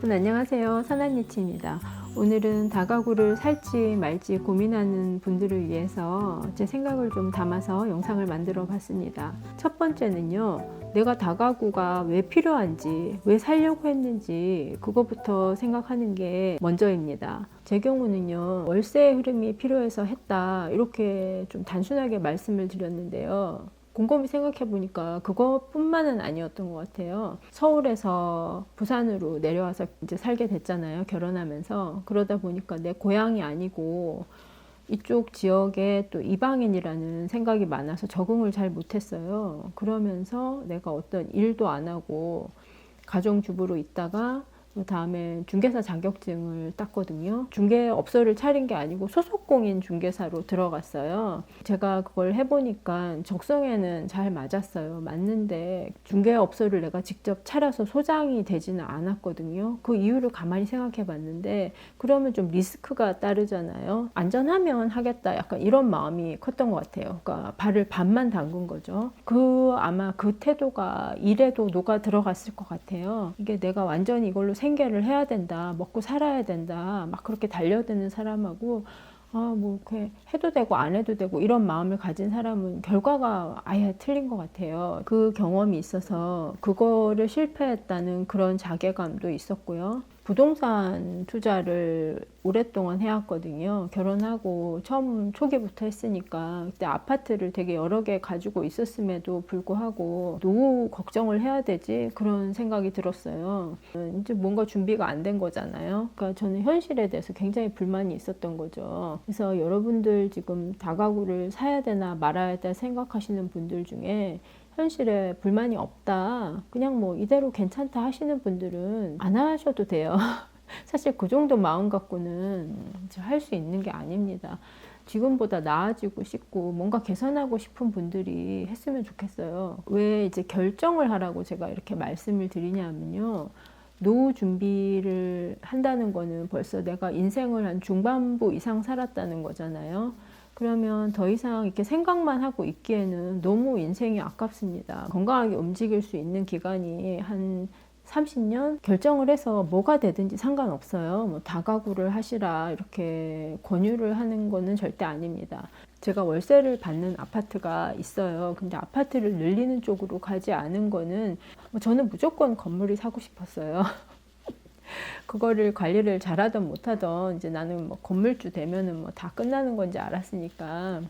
여러분 안녕하세요. 선한예치입니다. 오늘은 다가구를 살지 말지 고민하는 분들을 위해서 제 생각을 좀 담아서 영상을 만들어 봤습니다. 첫 번째는요. 내가 다가구가 왜 필요한지, 왜 살려고 했는지 그거부터 생각하는 게 먼저입니다. 제 경우는요. 월세의 흐름이 필요해서 했다. 이렇게 좀 단순하게 말씀을 드렸는데요. 곰곰이 생각해 보니까 그것뿐만은 아니었던 것 같아요. 서울에서 부산으로 내려와서 이제 살게 됐잖아요. 결혼하면서 그러다 보니까 내 고향이 아니고 이쪽 지역에 또 이방인이라는 생각이 많아서 적응을 잘 못했어요. 그러면서 내가 어떤 일도 안 하고 가정주부로 있다가 그 다음에 중개사 자격증을 땄거든요. 중개업소를 차린 게 아니고 소속공인 중개사로 들어갔어요. 제가 그걸 해보니까 적성에는 잘 맞았어요. 맞는데 중개업소를 내가 직접 차려서 소장이 되지는 않았거든요. 그 이유를 가만히 생각해 봤는데 그러면 좀 리스크가 따르잖아요. 안전하면 하겠다. 약간 이런 마음이 컸던 것 같아요. 그러니까 발을 반만 담근 거죠. 그 아마 그 태도가 일에도 녹아 들어갔을 것 같아요. 이게 내가 완전히 이걸로 생계를 해야 된다, 먹고 살아야 된다, 막 그렇게 달려드는 사람하고 아, 뭐, 이렇게 해도 되고 안 해도 되고 이런 마음을 가진 사람은 결과가 아예 틀린 것 같아요. 그 경험이 있어서 그거를 실패했다는 그런 자괴감도 있었고요. 부동산 투자를 오랫동안 해왔거든요. 결혼하고 처음 초기부터 했으니까 그때 아파트를 되게 여러 개 가지고 있었음에도 불구하고 노후 걱정을 해야 되지 그런 생각이 들었어요. 이제 뭔가 준비가 안 된 거잖아요. 그러니까 저는 현실에 대해서 굉장히 불만이 있었던 거죠. 그래서 여러분들 지금 다가구를 사야 되나 말아야 되나 생각하시는 분들 중에 현실에 불만이 없다. 그냥 뭐 이대로 괜찮다 하시는 분들은 안 하셔도 돼요. 사실 그 정도 마음 갖고는 할 수 있는 게 아닙니다. 지금보다 나아지고 싶고 뭔가 개선하고 싶은 분들이 했으면 좋겠어요. 왜 이제 결정을 하라고 제가 이렇게 말씀을 드리냐면요. 노후 준비를 한다는 거는 벌써 내가 인생을 한 중반부 이상 살았다는 거잖아요. 그러면 더 이상 이렇게 생각만 하고 있기에는 너무 인생이 아깝습니다. 건강하게 움직일 수 있는 기간이 한 30년 결정을 해서 뭐가 되든지 상관없어요. 뭐 다가구를 하시라 이렇게 권유를 하는 거는 절대 아닙니다. 제가 월세를 받는 아파트가 있어요. 근데 아파트를 늘리는 쪽으로 가지 않은 거는 뭐 저는 무조건 건물이 사고 싶었어요. 그거를 관리를 잘하던 못하던 이제 나는 뭐 건물주 되면은 뭐 다 끝나는 건지 알았으니까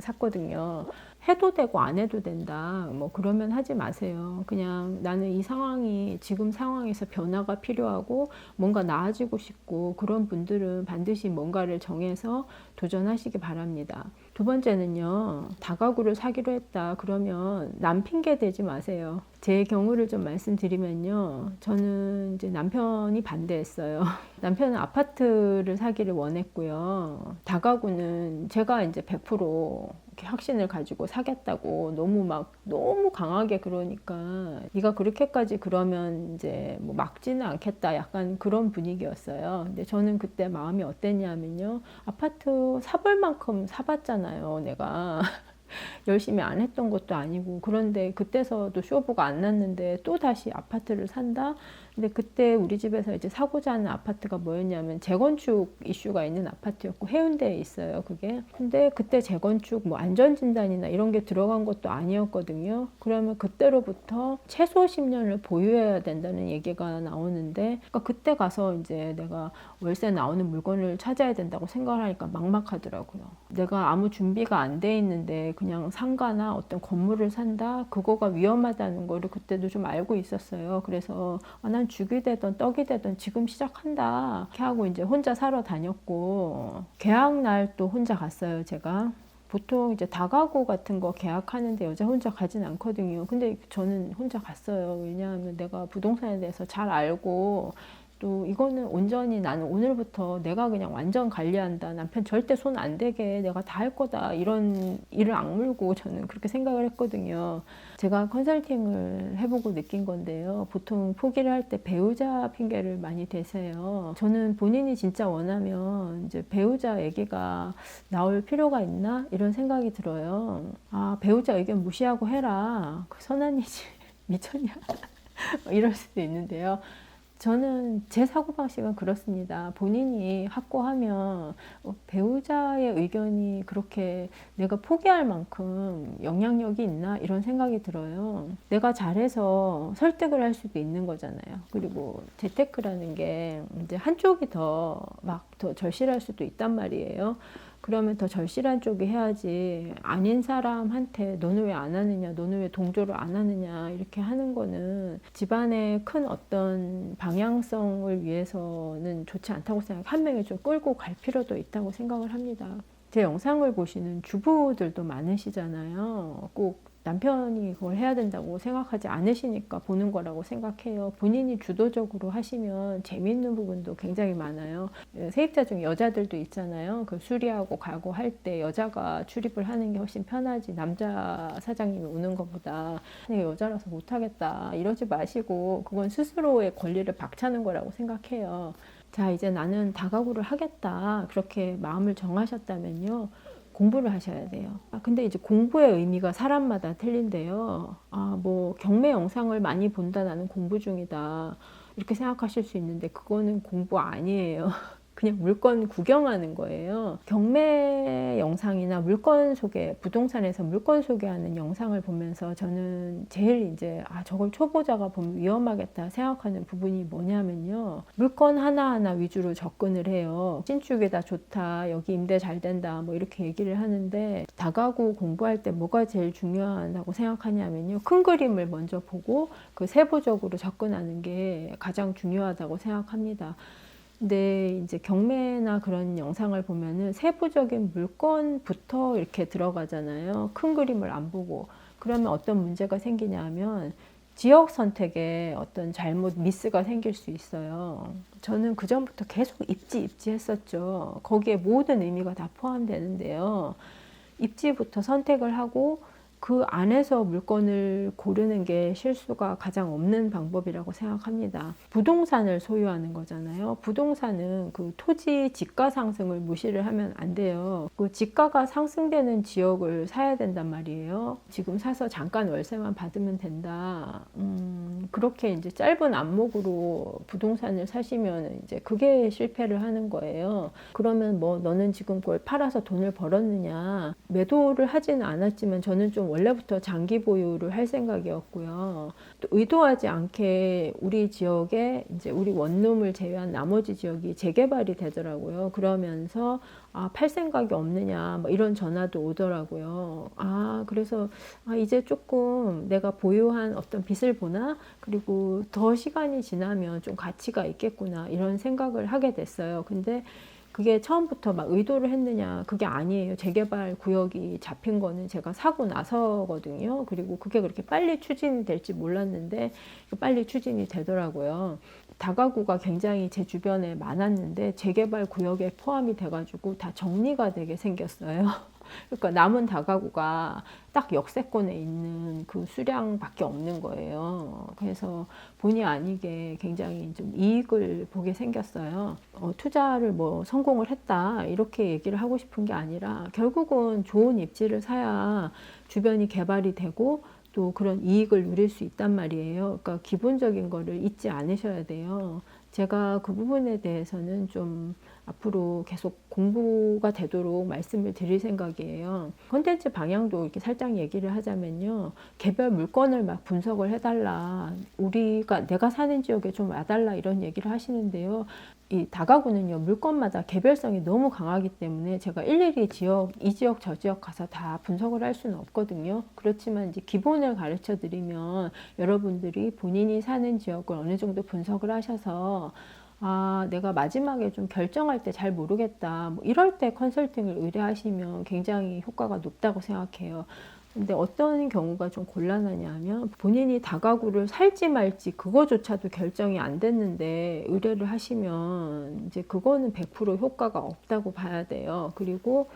샀거든요. 해도 되고 안 해도 된다. 뭐 그러면 하지 마세요. 그냥 나는 이 상황이 지금 상황에서 변화가 필요하고 뭔가 나아지고 싶고 그런 분들은 반드시 뭔가를 정해서 도전하시기 바랍니다. 두 번째는요. 다가구를 사기로 했다. 그러면 남 핑계 대지 마세요. 제 경우를 좀 말씀드리면요. 저는 이제 남편이 반대했어요. 남편은 아파트를 사기를 원했고요. 다가구는 제가 이제 100% 이렇게 확신을 가지고 사겠다고 너무 막 너무 강하게 그러니까 네가 그렇게까지 그러면 이제 뭐 막지는 않겠다 약간 그런 분위기였어요. 근데 저는 그때 마음이 어땠냐면요. 아파트 사볼 만큼 사봤잖아요. 내가. 열심히 안 했던 것도 아니고 그런데 그때서도 쇼부가 안 났는데 또 다시 아파트를 산다 근데 그때 우리 집에서 이제 사고자 하는 아파트가 뭐였냐면 재건축 이슈가 있는 아파트였고 해운대에 있어요 그게. 근데 그때 재건축 뭐 안전진단이나 이런 게 들어간 것도 아니었거든요. 그러면 그때로부터 최소 10년을 보유해야 된다는 얘기가 나오는데 그러니까 그때 가서 이제 내가 월세 나오는 물건을 찾아야 된다고 생각을 하니까 막막하더라고요. 내가 아무 준비가 안 돼 있는데 그냥 상가나 어떤 건물을 산다? 그거가 위험하다는 거를 그때도 좀 알고 있었어요. 그래서 아, 난 죽이 되던 떡이 되던 지금 시작한다. 이렇게 하고 이제 혼자 사러 다녔고 계약 날또 혼자 갔어요 제가. 보통 이제 다가구 같은 거 계약하는데 여자 혼자 가진 않거든요. 근데 저는 혼자 갔어요. 왜냐하면 내가 부동산에 대해서 잘 알고 또 이거는 온전히 나는 오늘부터 내가 그냥 완전 관리한다. 남편 절대 손 안 대게 내가 다 할 거다. 이런 일을 악물고 저는 그렇게 생각을 했거든요. 제가 컨설팅을 해보고 느낀 건데요. 보통 포기를 할 때 배우자 핑계를 많이 대세요. 저는 본인이 진짜 원하면 이제 배우자 얘기가 나올 필요가 있나? 이런 생각이 들어요. 아, 배우자 의견 무시하고 해라. 그 선한 이지. 미쳤냐? 이럴 수도 있는데요. 저는 제 사고방식은 그렇습니다. 본인이 확고하면 어, 배우자의 의견이 그렇게 내가 포기할 만큼 영향력이 있나 이런 생각이 들어요. 내가 잘해서 설득을 할 수도 있는 거잖아요. 그리고 재테크라는 게 이제 한쪽이 더 막더 절실할 수도 있단 말이에요. 그러면 더 절실한 쪽이 해야지. 아닌 사람한테 너는 왜 안 하느냐? 너는 왜 동조를 안 하느냐? 이렇게 하는 거는 집안의 큰 어떤 방향성을 위해서는 좋지 않다고 생각 한 명이 좀 끌고 갈 필요도 있다고 생각을 합니다. 제 영상을 보시는 주부들도 많으시잖아요. 꼭 남편이 그걸 해야 된다고 생각하지 않으시니까 보는 거라고 생각해요. 본인이 주도적으로 하시면 재미있는 부분도 굉장히 많아요. 예, 세입자 중에 여자들도 있잖아요. 그 수리하고 가고 할 때 여자가 출입을 하는 게 훨씬 편하지 남자 사장님이 오는 것보다 여자라서 못하겠다 이러지 마시고 그건 스스로의 권리를 박차는 거라고 생각해요. 자 이제 나는 다가구를 하겠다 그렇게 마음을 정하셨다면요. 공부를 하셔야 돼요. 아, 근데 이제 공부의 의미가 사람마다 틀린데요. 아, 뭐 경매 영상을 많이 본다 나는 공부 중이다. 이렇게 생각하실 수 있는데 그거는 공부 아니에요. 그냥 물건 구경하는 거예요. 경매 영상이나 물건 소개, 부동산에서 물건 소개하는 영상을 보면서 저는 제일 이제 아 저걸 초보자가 보면 위험하겠다 생각하는 부분이 뭐냐면요. 물건 하나하나 위주로 접근을 해요. 신축이 다 좋다, 여기 임대 잘 된다, 뭐 이렇게 얘기를 하는데 다가구 공부할 때 뭐가 제일 중요하다고 생각하냐면요. 큰 그림을 먼저 보고 그 세부적으로 접근하는 게 가장 중요하다고 생각합니다. 근데 이제 경매나 그런 영상을 보면은 세부적인 물건부터 이렇게 들어가잖아요. 큰 그림을 안 보고. 그러면 어떤 문제가 생기냐면 지역 선택에 어떤 잘못 미스가 생길 수 있어요. 저는 그 전부터 계속 입지 입지 했었죠. 거기에 모든 의미가 다 포함되는데요. 입지부터 선택을 하고 그 안에서 물건을 고르는 게 실수가 가장 없는 방법이라고 생각합니다. 부동산을 소유하는 거잖아요. 부동산은 그 토지 지가 상승을 무시를 하면 안 돼요. 그 지가가 상승되는 지역을 사야 된단 말이에요. 지금 사서 잠깐 월세만 받으면 된다. 음, 그렇게 이제 짧은 안목으로 부동산을 사시면 이제 그게 실패를 하는 거예요. 그러면 뭐 너는 지금 그걸 팔아서 돈을 벌었느냐? 매도를 하지는 않았지만 저는 좀 원래부터 장기 보유를 할 생각이었고요. 또 의도하지 않게 우리 지역에 이제 우리 원룸을 제외한 나머지 지역이 재개발이 되더라고요. 그러면서 아, 팔 생각이 없느냐, 뭐 이런 전화도 오더라고요. 아, 그래서 아, 이제 조금 내가 보유한 어떤 빚을 보나, 그리고 더 시간이 지나면 좀 가치가 있겠구나, 이런 생각을 하게 됐어요. 근데 그게 처음부터 막 의도를 했느냐 그게 아니에요. 재개발 구역이 잡힌 거는 제가 사고 나서거든요. 그리고 그게 그렇게 빨리 추진이 될지 몰랐는데 빨리 추진이 되더라고요. 다가구가 굉장히 제 주변에 많았는데 재개발 구역에 포함이 돼가지고 다 정리가 되게 생겼어요. 그러니까 남은 다가구가 딱 역세권에 있는 그 수량밖에 없는 거예요. 그래서 본의 아니게 굉장히 좀 이익을 보게 생겼어요. 어, 투자를 뭐 성공을 했다 이렇게 얘기를 하고 싶은 게 아니라 결국은 좋은 입지를 사야 주변이 개발이 되고 또 그런 이익을 누릴 수 있단 말이에요. 그러니까 기본적인 거를 잊지 않으셔야 돼요. 제가 그 부분에 대해서는 좀 앞으로 계속 공부가 되도록 말씀을 드릴 생각이에요. 컨텐츠 방향도 이렇게 살짝 얘기를 하자면요. 개별 물건을 막 분석을 해달라. 우리가 내가 사는 지역에 좀 와달라 이런 얘기를 하시는데요. 이 다가구는요 물건마다 개별성이 너무 강하기 때문에 제가 일일이 지역 이 지역 저 지역 가서 다 분석을 할 수는 없거든요. 그렇지만 이제 기본을 가르쳐 드리면 여러분들이 본인이 사는 지역을 어느 정도 분석을 하셔서 아, 내가 마지막에 좀 결정할 때 잘 모르겠다. 뭐 이럴 때 컨설팅을 의뢰하시면 굉장히 효과가 높다고 생각해요. 근데 어떤 경우가 좀 곤란하냐면 본인이 다가구를 살지 말지 그거조차도 결정이 안 됐는데 의뢰를 하시면 이제 그거는 100% 효과가 없다고 봐야 돼요. 그리고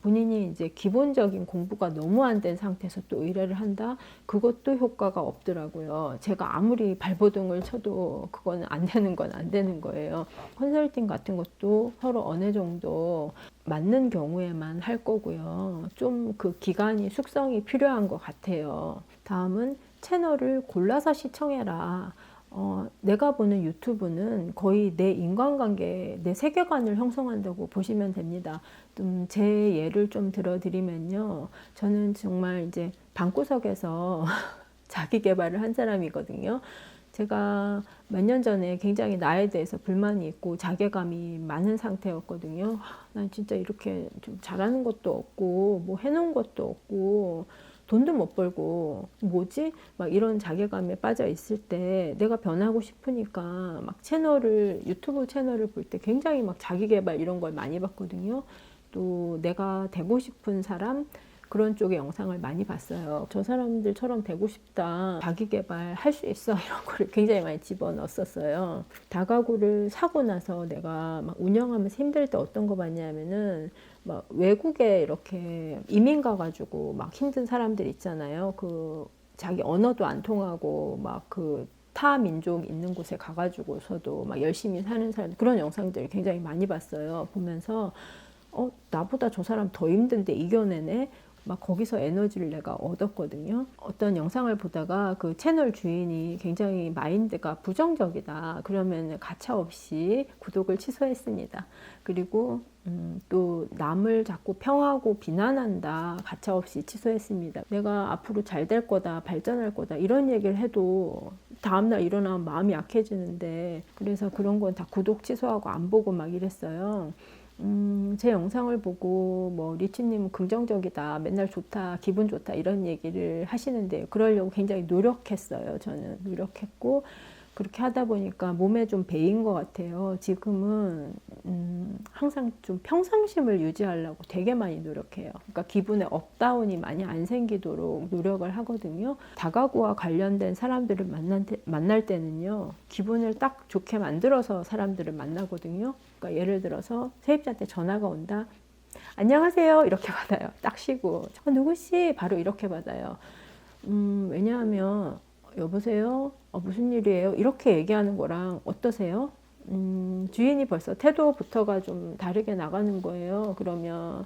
본인이 이제 기본적인 공부가 너무 안 된 상태에서 또 의뢰를 한다? 그것도 효과가 없더라고요. 제가 아무리 발버둥을 쳐도 그거는 안 되는 건 안 되는 거예요. 컨설팅 같은 것도 서로 어느 정도 맞는 경우에만 할 거고요. 좀 그 기간이 숙성이 필요한 것 같아요. 다음은 채널을 골라서 시청해라. 어, 내가 보는 유튜브는 거의 내 인간관계, 내 세계관을 형성한다고 보시면 됩니다. 좀 제 예를 좀 들어드리면요. 저는 정말 이제 방구석에서 자기 개발을 한 사람이거든요. 제가 몇 년 전에 굉장히 나에 대해서 불만이 있고 자괴감이 많은 상태였거든요. 하, 난 진짜 이렇게 좀 잘하는 것도 없고, 뭐 해놓은 것도 없고, 돈도 못 벌고, 뭐지? 막 이런 자괴감에 빠져 있을 때 내가 변하고 싶으니까 막 채널을, 유튜브 채널을 볼 때 굉장히 막 자기 개발 이런 걸 많이 봤거든요. 또 내가 되고 싶은 사람, 그런 쪽의 영상을 많이 봤어요. 저 사람들처럼 되고 싶다. 자기 개발 할 수 있어. 이런 거를 굉장히 많이 집어넣었었어요. 다가구를 사고 나서 내가 막 운영하면서 힘들 때 어떤 거 봤냐면은 막 외국에 이렇게 이민 가가지고 막 힘든 사람들 있잖아요. 그 자기 언어도 안 통하고 막그 타 민족 있는 곳에 가가지고서도 막 열심히 사는 사람 그런 영상들을 굉장히 많이 봤어요. 보면서 어 나보다 저 사람 더 힘든데 이겨내네. 막 거기서 에너지를 내가 얻었거든요. 어떤 영상을 보다가 그 채널 주인이 굉장히 마인드가 부정적이다. 그러면 가차 없이 구독을 취소했습니다. 그리고 음, 또 남을 자꾸 평하고 비난한다. 가차 없이 취소했습니다. 내가 앞으로 잘 될 거다, 발전할 거다 이런 얘기를 해도 다음날 일어나면 마음이 약해지는데 그래서 그런 건 다 구독 취소하고 안 보고 막 이랬어요. 음, 제 영상을 보고 뭐 리치님 긍정적이다, 맨날 좋다, 기분 좋다 이런 얘기를 하시는데요. 그러려고 굉장히 노력했어요. 저는 노력했고 그렇게 하다 보니까 몸에 좀 배인 것 같아요. 지금은 음, 항상 좀 평상심을 유지하려고 되게 많이 노력해요. 그러니까 기분에 업다운이 많이 안 생기도록 노력을 하거든요. 다가구와 관련된 사람들을 만날, 때, 만날 때는요, 기분을 딱 좋게 만들어서 사람들을 만나거든요. 그러니까 예를 들어서 세입자한테 전화가 온다. 안녕하세요. 이렇게 받아요. 딱 쉬고. 어, 누구씨? 바로 이렇게 받아요. 음, 왜냐하면 여보세요? 어, 무슨 일이에요? 이렇게 얘기하는 거랑 어떠세요? 음, 주인이 벌써 태도부터가 좀 다르게 나가는 거예요. 그러면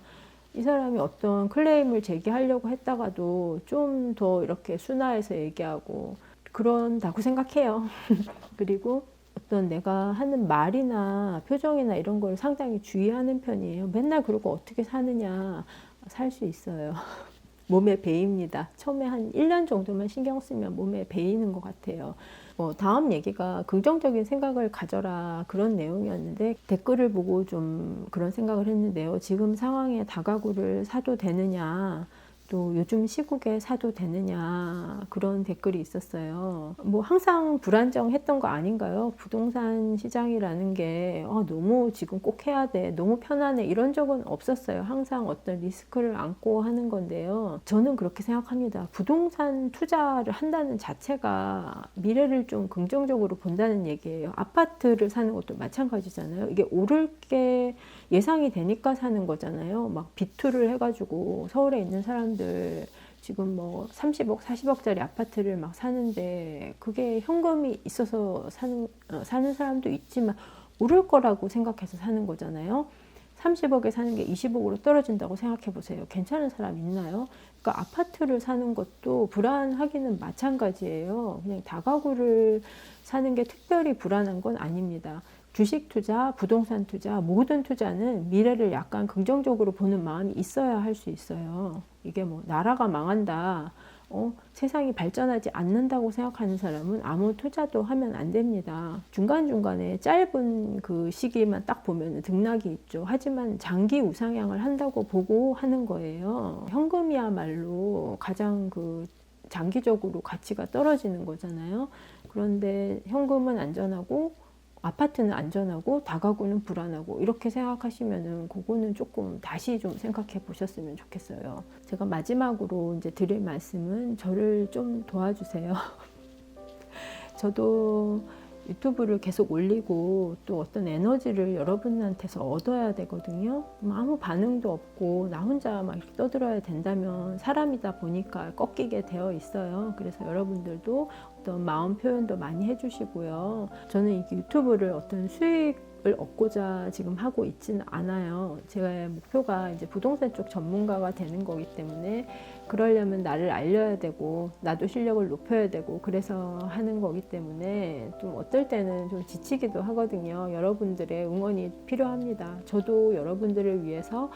이 사람이 어떤 클레임을 제기하려고 했다가도 좀 더 이렇게 순화해서 얘기하고 그런다고 생각해요. 그리고 어떤 내가 하는 말이나 표정이나 이런 걸 상당히 주의하는 편이에요. 맨날 그러고 어떻게 사느냐 살 수 있어요. 몸에 배입니다. 처음에 한 1년 정도만 신경 쓰면 몸에 배이는 것 같아요. 뭐 다음 얘기가 긍정적인 생각을 가져라 그런 내용이었는데 댓글을 보고 좀 그런 생각을 했는데요. 지금 상황에 다가구를 사도 되느냐 또 요즘 시국에 사도 되느냐 그런 댓글이 있었어요. 뭐 항상 불안정했던 거 아닌가요? 부동산 시장이라는 게 어, 너무 지금 꼭 해야 돼, 너무 편안해 이런 적은 없었어요. 항상 어떤 리스크를 안고 하는 건데요. 저는 그렇게 생각합니다. 부동산 투자를 한다는 자체가 미래를 좀 긍정적으로 본다는 얘기예요. 아파트를 사는 것도 마찬가지잖아요. 이게 오를 게 예상이 되니까 사는 거잖아요. 막 비투를 해가지고 서울에 있는 사람들 지금 뭐 30억, 40억짜리 아파트를 막 사는데 그게 현금이 있어서 사는, 어, 사는 사람도 있지만 오를 거라고 생각해서 사는 거잖아요. 30억에 사는 게 20억으로 떨어진다고 생각해 보세요. 괜찮은 사람 있나요? 그러니까 아파트를 사는 것도 불안하기는 마찬가지예요. 그냥 다가구를 사는 게 특별히 불안한 건 아닙니다. 주식 투자, 부동산 투자, 모든 투자는 미래를 약간 긍정적으로 보는 마음이 있어야 할 수 있어요. 이게 뭐 나라가 망한다. 어, 세상이 발전하지 않는다고 생각하는 사람은 아무 투자도 하면 안 됩니다. 중간중간에 짧은 그 시기만 딱 보면 등락이 있죠. 하지만 장기 우상향을 한다고 보고 하는 거예요. 현금이야말로 가장 그 장기적으로 가치가 떨어지는 거잖아요. 그런데 현금은 안전하고 아파트는 안전하고 다가구는 불안하고 이렇게 생각하시면은 그거는 조금 다시 좀 생각해 보셨으면 좋겠어요. 제가 마지막으로 이제 드릴 말씀은 저를 좀 도와주세요. 저도 유튜브를 계속 올리고 또 어떤 에너지를 여러분한테서 얻어야 되거든요. 뭐 아무 반응도 없고 나 혼자 막 이렇게 떠들어야 된다면 사람이다 보니까 꺾이게 되어 있어요. 그래서 여러분들도 어떤 마음 표현도 많이 해주시고요. 저는 이게 유튜브를 어떤 수익 을 얻고자 지금 하고 있지는 않아요. 제가 목표가 이제 부동산 쪽 전문가가 되는 거기 때문에 그러려면 나를 알려야 되고 나도 실력을 높여야 되고 그래서 하는 거기 때문에 좀 어떨 때는 좀 지치기도 하거든요. 여러분들의 응원이 필요합니다. 저도 여러분들을 위해서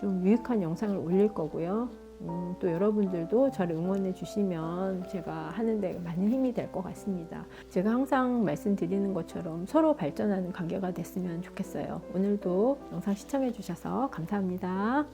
좀 유익한 영상을 올릴 거고요. 음, 또 여러분들도 저를 응원해 주시면 제가 하는데 많은 힘이 될 것 같습니다. 제가 항상 말씀드리는 것처럼 서로 발전하는 관계가 됐으면 좋겠어요. 오늘도 영상 시청해 주셔서 감사합니다.